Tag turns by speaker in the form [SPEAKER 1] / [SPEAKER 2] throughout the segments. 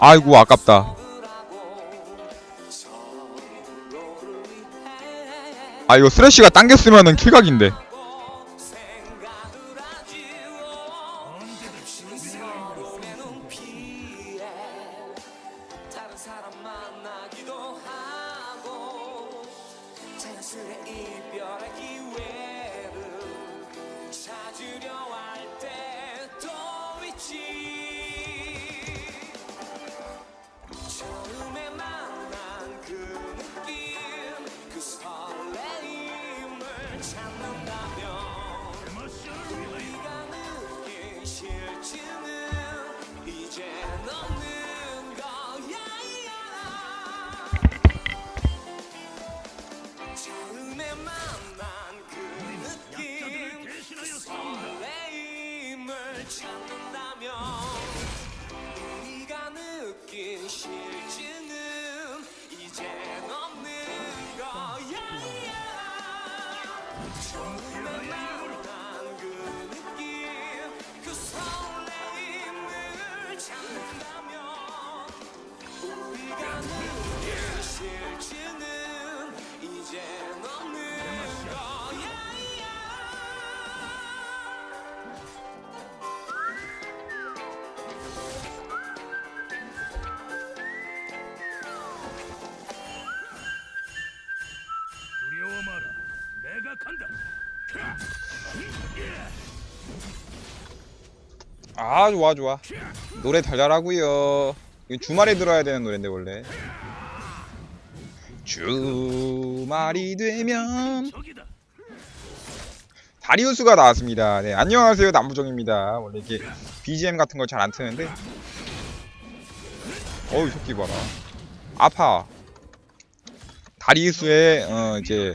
[SPEAKER 1] 아이고 아깝다. 아 이거 쓰레쉬가 당겼으면은 킬각인데
[SPEAKER 2] 설레
[SPEAKER 1] 아 좋아 좋아. 노래 달달하고요. 주말에 들어야 되는 노래인데 원래. 주말이 되면. 다리우스가 나왔습니다. 네 안녕하세요 남부정입니다. 원래 이렇게 BGM 같은 거잘안 트는데. 어우 이 새끼 봐라 아파. 다리우스의 어 이제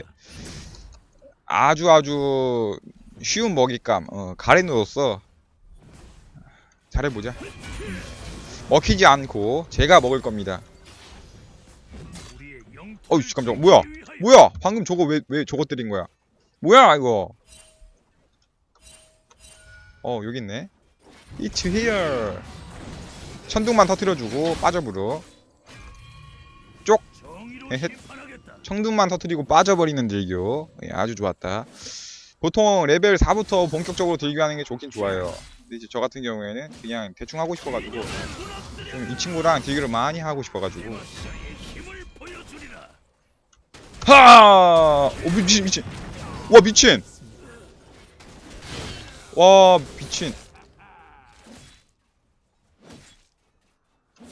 [SPEAKER 1] 아주 아주 쉬운 먹잇감 어 가렌으로서 잘해보자. 먹히지 않고 제가 먹을 겁니다.
[SPEAKER 3] 우리의 영.
[SPEAKER 1] 어이 씨 깜짝 뭐야? 뭐야? 방금 저거 왜 왜 저거 때린 거야? 뭐야 이거? 어 여기 있네. It's here. 천둥만 터트려주고 빠져부르
[SPEAKER 3] 정의로
[SPEAKER 1] 에헷. 천둥만 터트리고 빠져버리는 딜교 예, 아주 좋았다. 보통 레벨 4부터 본격적으로 딜교하는 게 좋긴 좋아요 근데 이제 저 같은 경우에는 그냥 대충 하고 싶어가지고 좀 이 친구랑 딜교를 많이 하고 싶어가지고. 하! 오 미친 미친. 와 미친. 와 미친.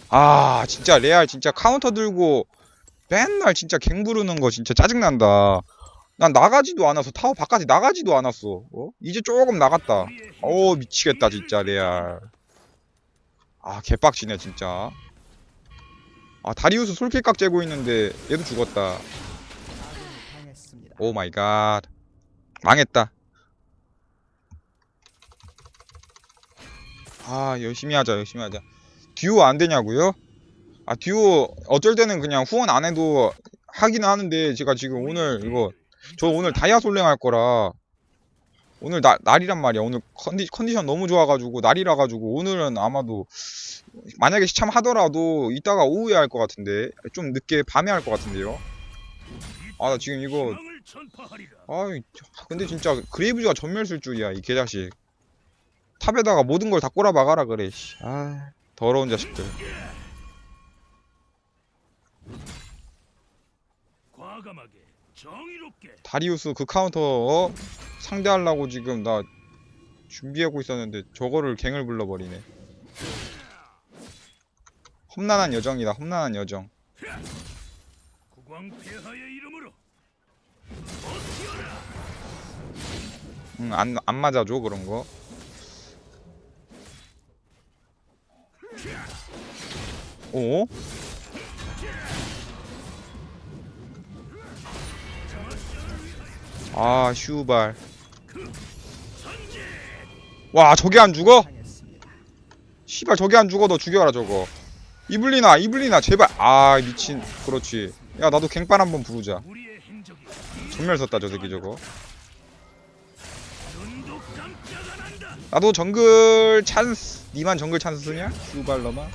[SPEAKER 1] 아 진짜 레알 진짜 카운터 들고 맨날 진짜 갱 부르는 거 진짜 짜증난다. 난 나가지도 않았어. 타워 바깥에 나가지도 않았어. 어? 이제 조금 나갔다. 오 미치겠다 진짜 레알. 아 개빡치네 진짜. 아 다리우스 솔킬각 재고 있는데 얘도 죽었다. 오 마이 갓. 망했다. 아, 열심히 하자, 열심히 하자. 듀오 안 되냐고요? 아, 듀오 어쩔 때는 그냥 후원 안 해도 하기는 하는데 제가 지금 오늘 이거 저 오늘 다이아 솔랭 할 거라. 오늘 나, 날이란 말이야. 오늘 컨디, 컨디션 너무 좋아가지고 날이라 가지고 오늘은 아마도 만약에 시참 하더라도 이따가 오후에 할 것 같은데 좀 늦게 밤에 할 것 같은데요. 아, 나 지금 이거 저- 근데 진짜 그레이브즈가 전멸 쓸 줄이야 이 개자식. 탑에다가 모든 걸 다 꼬라 박아라 그래 씨. 아 더러운 자식들.
[SPEAKER 3] 과감하게 정의롭게
[SPEAKER 1] 다리우스 그 카운터 어? 상대하려고 지금 나 준비하고 있었는데 저거를 갱을 불러버리네. 험난한 여정이다 험난한 여정.
[SPEAKER 3] 이름으로
[SPEAKER 1] 응안 안 맞아줘 그런 거. 오? 아 슈발. 와 저게 안 죽어? 씨발 저게 안 죽어. 너 죽여라 저거. 이블리나 이블리나 제발. 아 미친. 그렇지. 야 나도 갱판 한번 부르자. 전멸 썼다 저 새끼 저거. 나도 정글 찬스 니만 정글 찬스 쓰냐? 슈발러마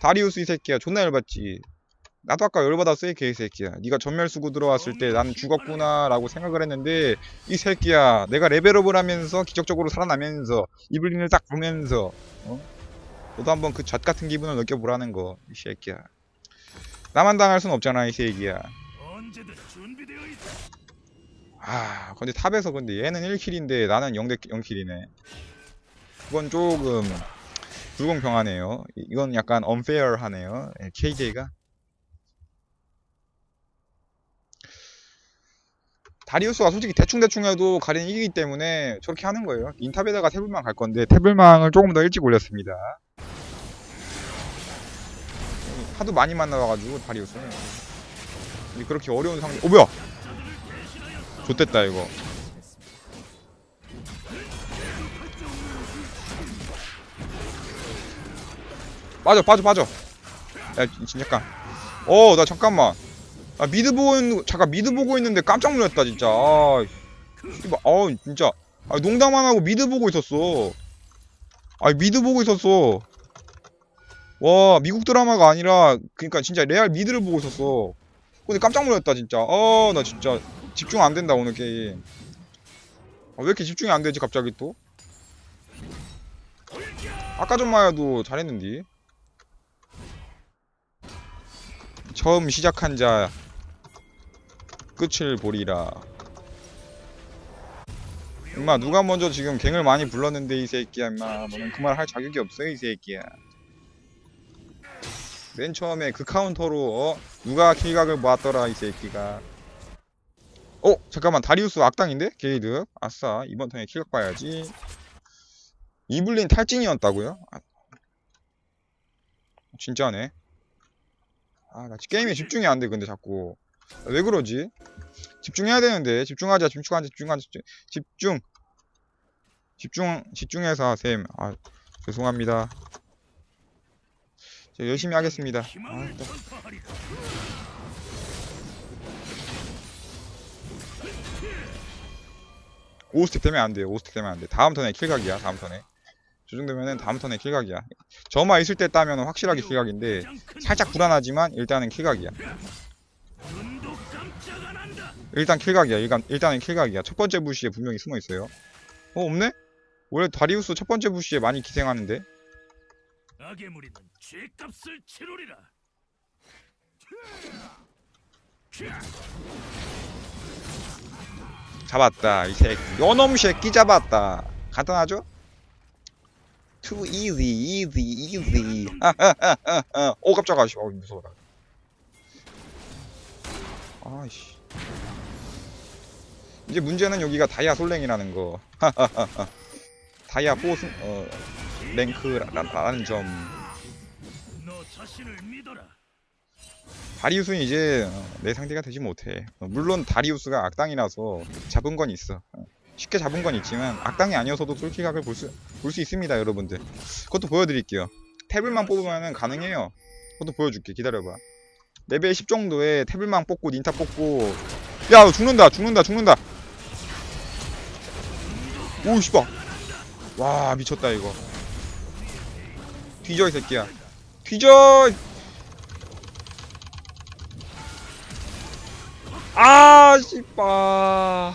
[SPEAKER 1] 다리우스 이 새끼야. 존나 열받지 나도 아까 열받았어 이 개새끼야. 네가 전멸 쓰고 들어왔을 때 나는 죽었구나 라고 생각을 했는데 이 새끼야 내가 레벨업을 하면서 기적적으로 살아나면서 이블린을 딱 보면서 어? 너도 한번 그 젖 같은 기분을 느껴보라는 거 이 새끼야. 나만 당할 순 없잖아 이 새끼야. 아 근데 탑에서 근데 얘는 1킬인데 나는 0대 0킬이네. 그건 조금 불공평하네요. 이- 이건 약간 unfair하네요. KJ가 다리우스가 솔직히 대충대충 해도 가린 이기기 때문에 저렇게 하는 거예요. 인탑에다가 태블망 갈 건데 태블망을 조금 더 일찍 올렸습니다. 하도 많이 만나와가지고 다리우스는. 그렇게 어려운 상대 어 뭐야! 좋됐다 이거. 빠져 빠져 빠져. 야 진- 잠깐 어나 잠깐만 아 미드 보고 있는 잠깐 미드 보고 있는데 깜짝 놀랐다 진짜. 아 씨발 아 진짜. 아 농담 안 하고 미드 보고 있었어. 아 미드 보고 있었어. 와 미국 드라마가 아니라 그니까 진짜 레알 미드를 보고 있었어. 근데 깜짝 놀랐다 진짜. 아 나 진짜 집중 안 된다 오늘 게임. 아, 왜 이렇게 집중이 안 되지 갑자기 또? 아까 전만 해도 잘했는데 처음 시작한 자 끝을 보리라. 임마 누가 먼저 지금 갱을 많이 불렀는데 이 새끼야 임마. 너는 그 말 할 자격이 없어 이 새끼야. 맨 처음에 그 카운터로 어? 누가 킬각을 모았더라 이 새끼가. 어? 잠깐만 다리우스 악당인데? 게이드? 아싸 이번 턴에 킬각 봐야지. 이블린 탈진이었다고요? 아, 진짜네. 아 나 게임에 집중이 안 돼 근데 자꾸 왜 그러지? 집중해야 되는데 집중하자 집중하자 집중하자 집중 집중 집중 집중해서 쌤 아 죄송합니다 제가 열심히 하겠습니다 아. 오스택 되면 안 돼요. 5스택 되면 안 돼. 다음 턴에 킬각이야. 다음 턴에. 저 정도면은 다음 턴에 킬각이야. 저만 있을 때 따면 확실하게 킬각인데 살짝 불안하지만 일단은 킬각이야. 일단 킬각이야. 일단 일단은 킬각이야. 첫 번째 부시에 분명히 숨어 있어요. 어 없네? 원래 다리우스 첫 번째 부시에 많이 기생하는데.
[SPEAKER 3] 악의 무리는 죄값을 치르리라.
[SPEAKER 1] 잡았다. 이 새끼. 요놈 새끼 잡았다. 간단하죠? Too easy, easy, easy. 오 깜짝아. 씨. 어 무서워라. 아이씨. 이제 문제는 여기가 다이아 솔랭이라는 거. 다이아 4 승, 어, 랭크라는 점. 다리우스는 이제 어, 내 상대가 되지 못해. 어, 물론 다리우스가 악당이라서 잡은 건 있어. 어, 쉽게 잡은 건 있지만 악당이 아니어서도 솔킬각을 볼 수 볼 수 있습니다, 여러분들. 그것도 보여드릴게요. 태블만 뽑으면 가능해요. 그것도 보여줄게. 기다려봐. 레벨 10 정도에 태블만 뽑고 닌타 뽑고 야너 죽는다 죽는다 죽는다 오 씨발. 와 미쳤다 이거. 뒤져 이 새끼야. 뒤져! 아 씨발.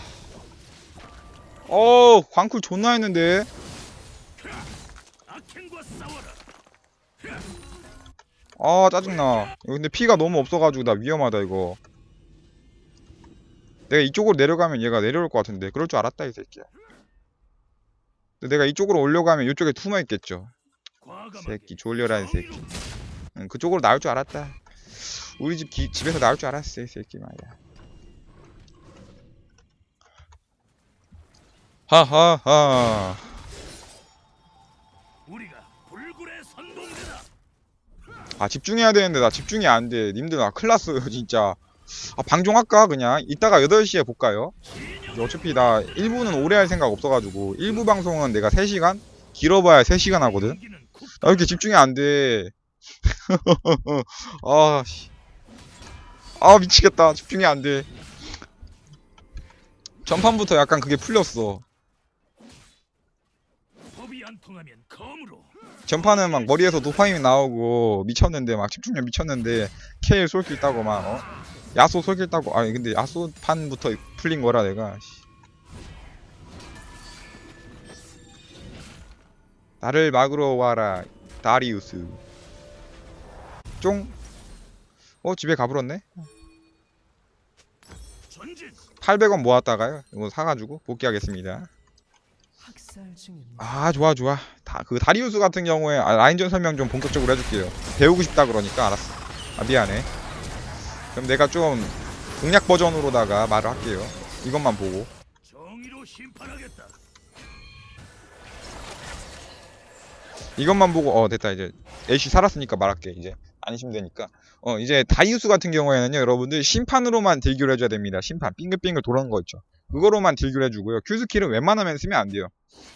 [SPEAKER 1] 어 광쿨 존나 했는데. 아 짜증나. 근데 피가 너무 없어가지고 나 위험하다 이거. 내가 이쪽으로 내려가면 얘가 내려올 것 같은데. 그럴 줄 알았다 이 새끼야 근데 내가 이쪽으로 올려가면 이쪽에 숨어 있겠죠. 새끼 졸려라는 새끼.
[SPEAKER 3] 정의롭게.
[SPEAKER 1] 응, 그쪽으로 나올 줄 알았다. 우리 집 기- 집에서 나올 줄 알았어 이 새끼 말이야. 하하하.
[SPEAKER 3] 우리가 불굴의 선봉대다.
[SPEAKER 1] 아 집중해야 되는데 나 집중이 안 돼. 님들 나 클났어요 진짜. 아 방종할까 그냥? 이따가 8시에 볼까요? 어차피 나 1부는 오래 할 생각 없어가지고 1부 방송은 내가 3시간? 길어봐야 3시간 하거든 나 이렇게 집중이 안 돼 아, 씨. 아 미치겠다 집중이 안 돼 전판부터 약간 그게 풀렸어
[SPEAKER 3] 안
[SPEAKER 1] 전판은 막 머리에서 도파민 나오고 미쳤는데 막 집중력 미쳤는데 케일 솔킬 따고 막 어? 야소 솔킬 따고 아니 근데 야소 판부터 풀린 거라 내가 씨. 나를 막으러 와라 다리우스 쫑? 어 집에 가버렸네?
[SPEAKER 3] 전진
[SPEAKER 1] 800원 모았다가요 이거 사가지고 복귀하겠습니다. 아 좋아 좋아 다 그 다리우스 같은 경우에 아, 라인전 설명 좀 본격적으로 해줄게요 배우고 싶다 그러니까 알았어 아 미안해 그럼 내가 좀 공략 버전으로다가 말을 할게요. 이것만 보고. 이것만 보고 어 됐다. 이제 애쉬 살았으니까 말할게 이제. 안심되니까. 어 이제 다이우스 같은 경우에는요 여러분들 심판으로만 딜교를 해줘야 됩니다. 심판 빙글빙글 돌아오는 거 있죠. 그거로만 딜교를 해주고요. Q 스킬은 웬만하면 쓰면 안 돼요.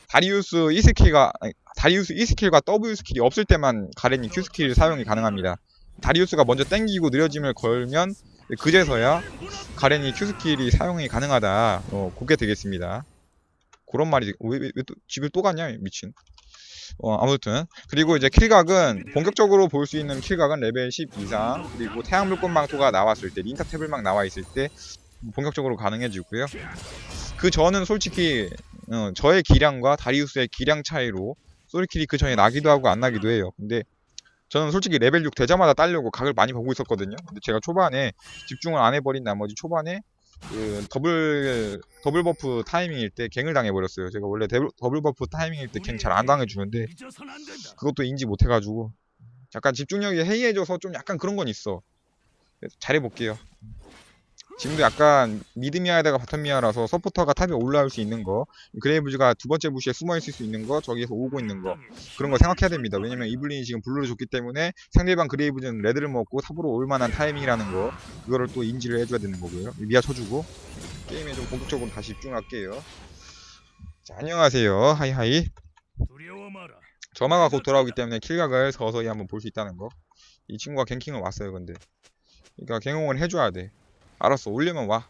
[SPEAKER 1] 다리우스 E 스킬과 다리우스 E 스킬과 W 스킬이 없을 때만 가렌이 Q 스킬 사용이 가능합니다 다리우스가 먼저 땡기고 느려짐을 걸면 그제서야 가렌이 Q 스킬이 사용이 가능하다. 어 그게 되겠습니다. 그런 말이 왜, 왜, 집을 또 갔냐 미친. 어, 아무튼. 그리고 이제 킬각은 본격적으로 볼 수 있는 킬각은 레벨 10 이상. 그리고 태양불꽃 망토가 나왔을 때 린타 태블망 나와 있을 때 본격적으로 가능해지고요. 그 전은 솔직히 어, 저의 기량과 다리우스의 기량 차이로 솔킬이 그 전에 나기도 하고 안 나기도 해요. 근데 저는 솔직히 레벨 6 되자마자 따려고 각을 많이 보고 있었거든요. 근데 제가 초반에 집중을 안 해버린 나머지 초반에 그 더블 더블 버프 타이밍일 때 갱을 당해버렸어요. 제가 원래 더블, 더블 버프 타이밍일 때 갱 잘 안 당해주는데. 그것도 인지 못해가지고 약간 집중력이 해이해져서 좀 약간 그런 건 있어. 그래서 잘해볼게요. 지금도 약간 미드미아에다가 바텀미아라서 서포터가 탑에 올라올 수 있는 거 그레이브즈가 두 번째 부시에 숨어있을 수 있는 거 저기에서 오고 있는 거 그런 거 생각해야 됩니다. 왜냐면 이블린이 지금 블루를 줬기 때문에 상대방 그레이브즈는 레드를 먹고 탑으로 올 만한 타이밍이라는 거 그거를 또 인지를 해줘야 되는 거고요. 미아 쳐주고 게임에 좀 본격적으로 다시 집중할게요. 자 안녕하세요 하이하이. 점화가 곧 돌아오기 때문에 킬각을 서서히 한번 볼 수 있다는 거. 이 친구가 갱킹을 왔어요, 근데. 그러니까 갱홍을 해줘야 돼. 알았어, 올려면 와.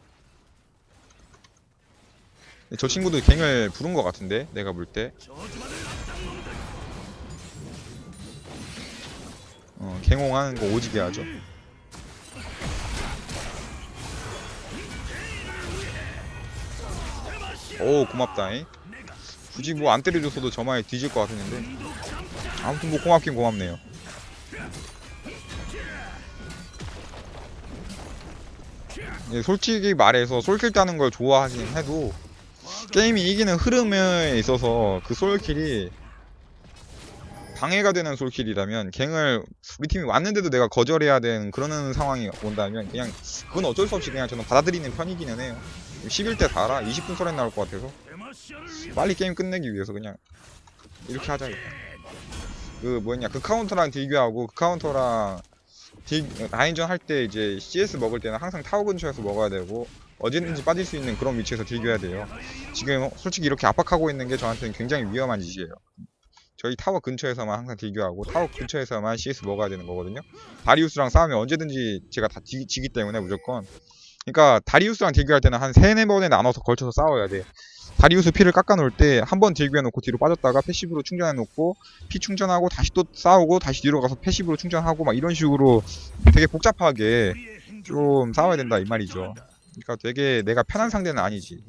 [SPEAKER 1] 저 친구도 갱을 부른 것 같은데, 내가 볼 때. 어, 갱홍하는 거 오지게 하죠. 오, 고맙다잉. 굳이 뭐 안 때려줬어도 저마에 뒤질 것 같았는데. 아무튼 뭐 고맙긴 고맙네요. 솔직히 말해서 솔킬 따는 걸 좋아하긴 해도 게임이 이기는 흐름에 있어서 그 솔킬이 방해가 되는 솔킬이라면 갱을 우리 팀이 왔는데도 내가 거절해야 되는 그런 상황이 온다면 그냥 그건 어쩔 수 없이 그냥 저는 받아들이는 편이기는 해요. 11대 4라 20분 설에 나올 것 같아서. 빨리 게임 끝내기 위해서 그냥 이렇게 하자 일단. 그 뭐였냐 그 카운터랑 딜교하고 그 카운터랑 딜 라인전 할 때 이제 CS 먹을 때는 항상 타워 근처에서 먹어야 되고 어디든지 빠질 수 있는 그런 위치에서 딜교해야 돼요. 지금 솔직히 이렇게 압박하고 있는 게 저한테는 굉장히 위험한 짓이에요. 저희 타워 근처에서만 항상 딜교하고 타워 근처에서만 CS 먹어야 되는 거거든요. 다리우스랑 싸우면 언제든지 제가 다 지, 지기 때문에 무조건. 그러니까 다리우스랑 딜교할 때는 한 세네 번에 나눠서 걸쳐서 싸워야 돼 다리우스 피를 깎아놓을 때 한 번 딜교 해놓고 뒤로 빠졌다가 패시브로 충전해놓고 피 충전하고 다시 또 싸우고 다시 뒤로 가서 패시브로 충전하고 막 이런 식으로 되게 복잡하게 좀 싸워야 된다 이 말이죠. 그러니까 되게 내가 편한 상대는 아니지.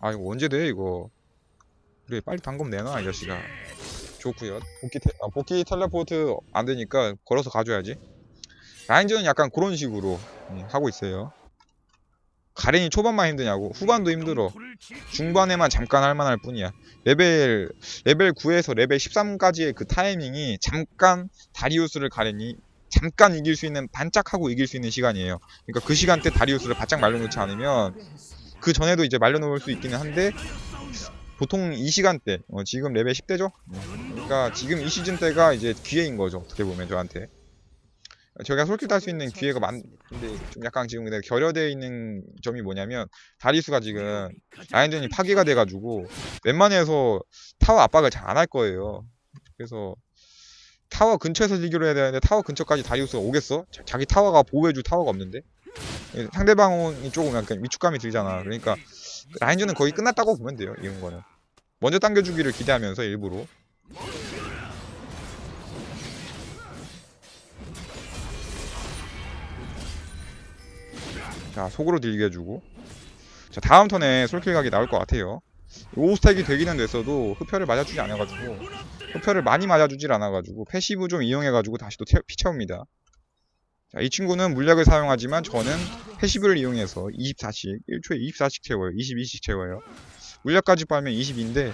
[SPEAKER 1] 아 이거 언제 돼 이거? 그래 빨리 단검 내놔 이 자식아. 좋구요. 복귀 테, 아, 복귀 텔레포트 안 되니까 걸어서 가줘야지. 라인전은 약간 그런 식으로 예, 하고 있어요. 가렌이 초반만 힘드냐고 후반도 힘들어. 중반에만 잠깐 할 만할 뿐이야. 레벨 레벨 9에서 레벨 13까지의 그 타이밍이 잠깐 다리우스를 가려니 잠깐 이길 수 있는 반짝하고 이길 수 있는 시간이에요. 그러니까 그 시간대 다리우스를 바짝 말려놓지 않으면 그 전에도 이제 말려놓을 수 있기는 한데 보통 이 시간대 어, 지금 레벨 10대죠. 그러니까 지금 이 시즌 때가 이제 기회인 거죠. 어떻게 보면 저한테. 저희가 솔깃 할수 있는 기회가 많, 근데 좀 약간 지금 근데 결여되어 있는 점이 뭐냐면 다리우스가 지금 라인전이 파괴가 돼가지고 웬만해서 타워 압박을 잘 안 할 거예요. 그래서 타워 근처에서 딜교를 해야 되는데 타워 근처까지 다리우스가 오겠어? 자, 자기 타워가 보호해줄 타워가 없는데 예, 상대방이 조금 약간 위축감이 들잖아. 그러니까 라인전은 거의 끝났다고 보면 돼요. 이런 거는 먼저 당겨주기를 기대하면서 일부러 자 속으로 딜게 해주고. 자 다음 턴에 솔킬 각이 나올 것 같아요. 5스택이 되기는 됐어도 흡혈을 맞아주지 않아가지고 흡혈을 많이 맞아주질 않아가지고 패시브 좀 이용해가지고 다시 또 채- 피 채웁니다. 자, 이 친구는 물약을 사용하지만 저는 패시브를 이용해서 24씩 1초에 24씩 채워요. 22씩 채워요. 물약까지 빨면 20인데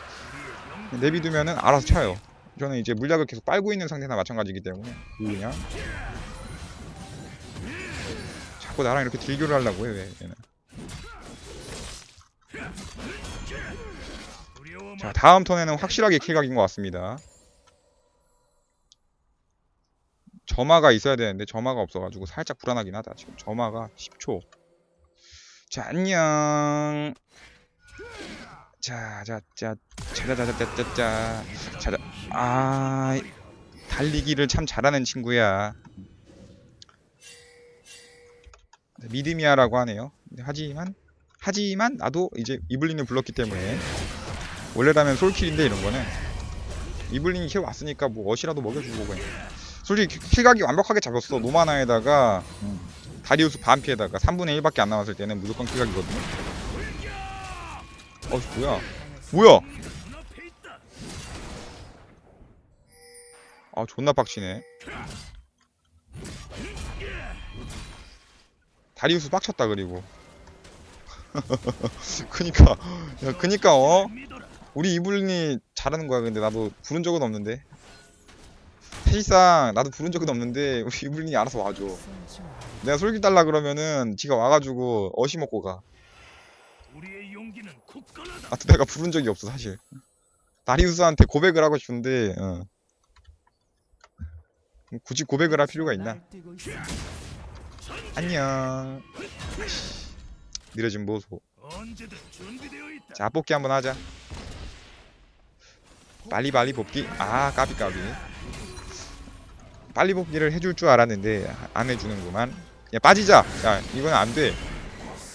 [SPEAKER 1] 내비두면은 알아서 차요. 저는 이제 물약을 계속 빨고 있는 상태나 마찬가지이기 때문에 그냥 자꾸 나랑 이렇게 딜교를 하려고 해 왜, 얘는. 자. 다음 턴에는 확실하게 킬각인 것 같습니다. 점화가 있어야 되는데 점화가 없어가지고 살짝 불안하긴 하다 지금. 점화가 10초. 자 안녕. 자 자 자 자자자자자자. 자자. 아 달리기를 참 잘하는 친구야 미드미아라고 하네요. 하지만 하지만 나도 이제 이블린을 불렀기 때문에 원래라면 솔킬인데 이런 거는 이블린이 킬 왔으니까 뭐 어시라도 먹여주고 그냥. 솔직히 킬각이 완벽하게 잡혔어. 노마나에다가 음, 다리우스 반피에다가 3분의 1밖에 안 남았을 때는 무조건 킬각이거든요. 어 뭐야? 뭐야. 아 존나 빡치네 다리우스 빡쳤다 그리고 그니까 야 그니까 어. 우리 이블린이 잘하는 거야 근데 나도 부른 적은 없는데 사실상 나도 부른 적은 없는데 우리 이블린이 알아서 와줘. 내가 솔깃 달라 그러면은 지가 와가지고 어시 먹고 가. 아, 내가 부른 적이 없어 사실 다리우스한테 고백을 하고 싶은데 어. 굳이 고백을 할 필요가 있나. 안녕. 느려진
[SPEAKER 3] 있다.
[SPEAKER 1] 자 뽑기 한번 하자. 빨리 빨리 뽑기. 아 까비 까비. 빨리 뽑기를 해줄 줄 알았는데 안 해주는구만. 야 빠지자. 야 이건 안 돼.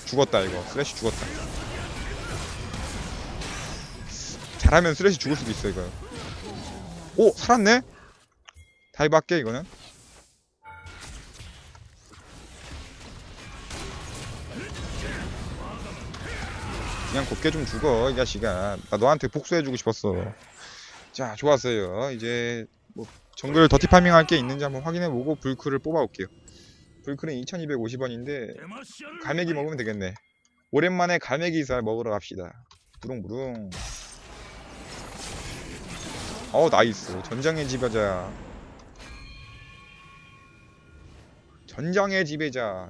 [SPEAKER 1] 죽었다 이거. 쓰레쉬 죽었다. 잘하면 쓰레쉬 죽을 수도 있어 이거. 오 살았네? 다이브 할게 이거는 그냥 곱게 좀 죽어 이 자식아. 나 너한테 복수해주고 싶었어. 자 좋았어요. 이제 뭐 정글 더티 파밍 할 게 있는지 한번 확인해보고 불크를 뽑아올게요. 불크는 2250원인데
[SPEAKER 3] 데마시아를
[SPEAKER 1] 갈매기. 먹으면 되겠네. 오랜만에 갈매기 살 먹으러 갑시다. 부릉부릉. 어 나이스. 전장의 지배자 전장의 지배자.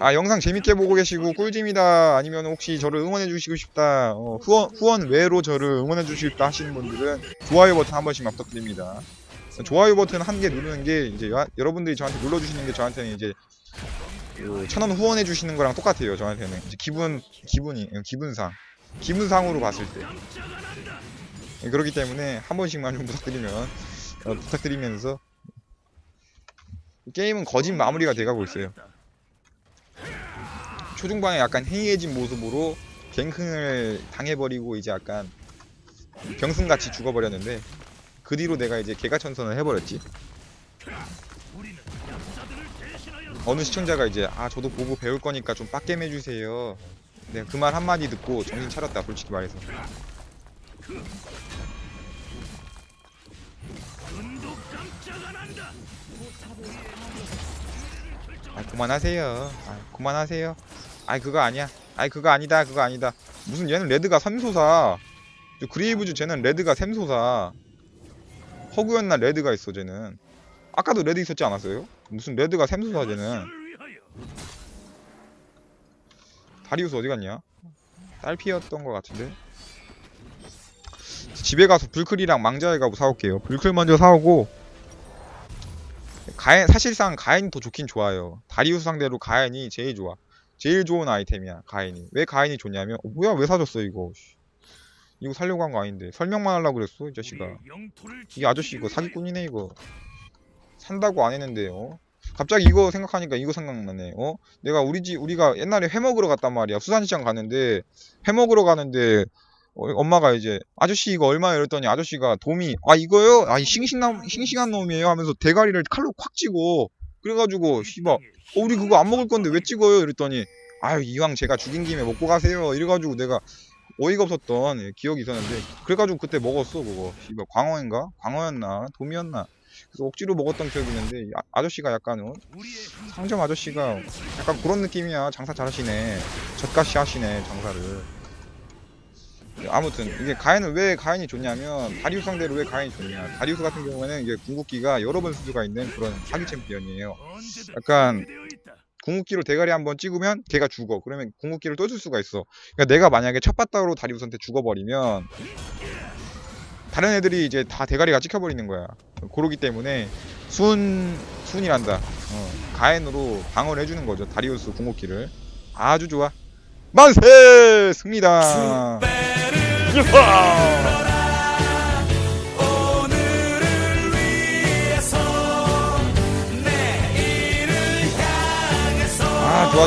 [SPEAKER 1] 아 영상 재밌게 보고 계시고 꿀잼이다 아니면 혹시 저를 응원해 주시고 싶다. 어, 후원, 후원 외로 저를 응원해 주시고 싶다 하시는 분들은 좋아요 버튼 한 번씩만 부탁드립니다. 좋아요 버튼 한 개 누르는 게 이제 여, 여러분들이 저한테 눌러주시는 게 저한테는 이제 그 천원 후원해 주시는 거랑 똑같아요 저한테는. 이제 기분 기분이 어, 기분상. 기분상으로 봤을 때. 예, 그렇기 때문에 한 번씩만 좀 부탁드리면 어, 부탁드리면서 게임은 거짓 마무리가 돼가고 있어요. 초중반에 약간 해이해진 모습으로 갱킹을 당해버리고 이제 약간 병승같이 죽어버렸는데 그 뒤로 내가 이제 개가천선을 해버렸지. 어느 시청자가 이제 아 저도 보고 배울 거니까 좀 빡겜 해주세요. 내가 그 말 한마디 듣고 정신 차렸다 솔직히 말해서
[SPEAKER 3] 아
[SPEAKER 1] 그만하세요. 아 그만하세요. 아이 그거 아니야. 아이 그거 아니다. 그거 아니다. 무슨 얘는 레드가 삼소사. 저 그레이브즈 쟤는 레드가 샘소사. 허구였나 레드가 있어 쟤는. 아까도 레드 있었지 않았어요? 무슨 레드가 샘소사 쟤는.
[SPEAKER 3] 데마시아를 위하여.
[SPEAKER 1] 다리우스 어디 갔냐? 딸피였던 것 같은데. 집에 가서 불클이랑 망자에 가고 사올게요. 불클 먼저 사오고 가엔 사실상 가엔이 더 좋긴 좋아요. 다리우스 상대로 가엔이 제일 좋아. 제일 좋은 아이템이야 가엔이. 왜 가엔이 좋냐면 어, 뭐야 왜 사줬어 이거? 씨. 이거 살려고 한 거 아닌데. 설명만 하려고 그랬어 이 자식아.
[SPEAKER 3] 우리의 영토를
[SPEAKER 1] 이 아저씨 이거 사기꾼이네 이거. 산다고 안 했는데 어 갑자기 이거 생각하니까 이거 생각나네 어? 내가 우리 집 우리가 옛날에 회 먹으러 갔단 말이야. 수산시장 갔는데 회 먹으러 가는데 어, 엄마가 이제 아저씨 이거 얼마예요 이랬더니 아저씨가 돔이 아 이거요? 아 이 싱싱한 싱싱한 놈이에요 하면서 대가리를 칼로 콱 찍어 그래가지고 씨발 어, 우리 그거 안 먹을 건데 왜 찍어요? 이랬더니 아유 이왕 제가 죽인 김에 먹고 가세요. 이래가지고 내가 어이가 없었던 예, 기억이 있었는데 그래가지고 그때 먹었어 그거. 씨발 광어인가? 광어였나? 돔이었나? 그래서 억지로 먹었던 기억이 있는데 이 아, 아저씨가 약간 어, 상점 아저씨가 약간 그런 느낌이야. 장사 잘하시네. 젖가시 하시네 장사를 아무튼 이게 가인은 왜 가인이 좋냐면 다리우스 상대로 왜 가인이 좋냐. 다리우스 같은 경우에는 이게 궁극기가 여러 번쓸 수가 있는 그런 사기 챔피언이에요. 약간. 궁극기로 대가리 한번 찍으면 걔가 죽어. 그러면 궁극기를 또쓸 수가 있어. 그러니까 내가 만약에 첫 바닥으로 다리우스한테 죽어버리면 다른 애들이 이제 다 대가리가 찍혀버리는 거야. 그러기 때문에 순 순이란다. 어, 가엔으로 방어를 해주는 거죠. 다리우스 궁극기를. 아주 좋아. 만세! 승리다
[SPEAKER 2] 향해서
[SPEAKER 1] 아 좋아 좋아